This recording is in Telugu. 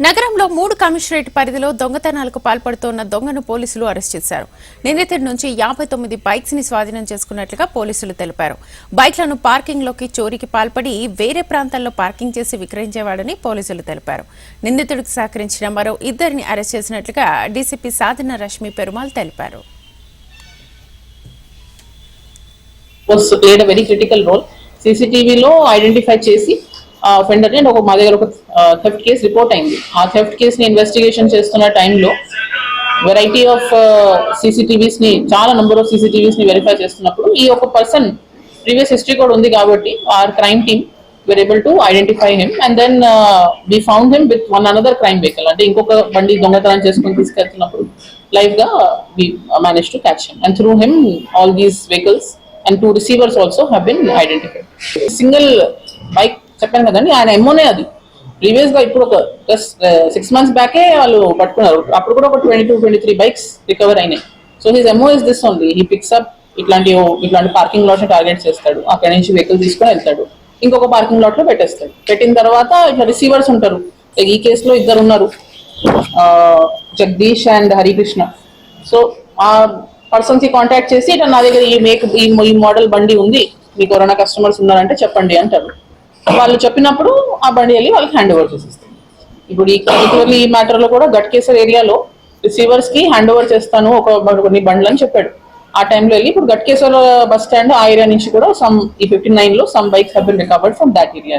నగరంలో మూడు కమిషనరేట్ పరిధిలో దొంగతనాలకు పాల్పడుతోన్న దొంగను పోలీసులు అరెస్ట్ చేశారు. నిందితుడి నుంచి యాభై తొమ్మిది బైక్స్ని స్వాధీనం చేసుకున్నట్లుగా పోలీసులు తెలిపారు. బైక్లను పార్కింగ్లోకి చోరీకి పాల్పడి వేరే ప్రాంతాల్లో పార్కింగ్ చేసి విక్రయించేవాడని పోలీసులు తెలిపారు. నిందితుడికి సహకరించిన మరో ఇద్దరిని అరెస్ట్ చేసినట్లుగా డీసీపీ సాధన రష్మి పెరుమాల్ తెలిపారు. వాస్ సీసీటీవీలో ఐడెంటిఫై చేసి ఫెండర్ అండ్ ఒక మా దగ్గర ఒక థెఫ్ట్ కేసు రిపోర్ట్ అయింది. ఆ థెఫ్ట్ కేసుని ఇన్వెస్టిగేషన్ చేస్తున్న టైంలో వెరైటీ ఆఫ్ సీసీటీవీస్ని చాలా నెంబర్ ఆఫ్ సీసీటీవీస్ని వెరిఫై చేస్తున్నప్పుడు ఈ ఒక పర్సన్ ప్రీవియస్ హిస్టరీ కూడా ఉంది కాబట్టి our crime team were able to identify him and then we found him with one another crime vehicle అంటే ఇంకొక బండి దొంగతనం చేసుకుని తీసుకెళ్తున్నప్పుడు లైవ్గా manage to catch him and through him all these vehicles and two receivers also have been identified single bike చెప్పాను కదండి ఆయన ఎమ్మోనే అది. ప్రీవియస్గా ఇప్పుడు ఒక జస్ట్ సిక్స్ మంత్స్ బ్యాకే వాళ్ళు పట్టుకున్నారు. అప్పుడు కూడా ఒక twenty two twenty three bikes recover అయినాయి so his MO is this only he picks up ఇట్లాంటి ఇట్లాంటి పార్కింగ్ లాట్ టార్గెట్ చేస్తాడు. అక్కడ నుంచి వెహికల్ తీసుకొని వెళ్తాడు. ఇంకొక పార్కింగ్ లాట్లో పెట్టేస్తాడు. పెట్టిన తర్వాత ఇట్లా రిసీవర్స్ ఉంటారు. ఈ కేసులో ఇద్దరు ఉన్నారు. జగదీష్ అండ్ హరికృష్ణ. సో ఆ పర్సన్స్కి కాంటాక్ట్ చేసి ఇట్లా నా దగ్గర ఈ మేక్ ఈ మోడల్ బండి ఉంది. మీ కరోనా కస్టమర్స్ ఉన్నారంటే చెప్పండి అంటారు. వాళ్ళు చెప్పినప్పుడు ఆ బండి వెళ్ళి వాళ్ళకి హ్యాండ్ ఓవర్ చేసేస్తారు ఇప్పుడు ఈ పర్టికులర్లీ ఈ మ్యాటర్లో కూడా గట్కేసర్ ఏరియాలో రిసీవర్స్కి హ్యాండ్ ఓవర్ చేస్తాను ఒక కొన్ని బండ్లు అని చెప్పాడు. ఆ టైంలో వెళ్ళి ఇప్పుడు గట్కేశ్వర బస్ స్టాండ్ ఆ ఏరియా నుంచి కూడా సమ్ ఈ ఫిఫ్టీ నైన్లో some bikes have been recovered from that area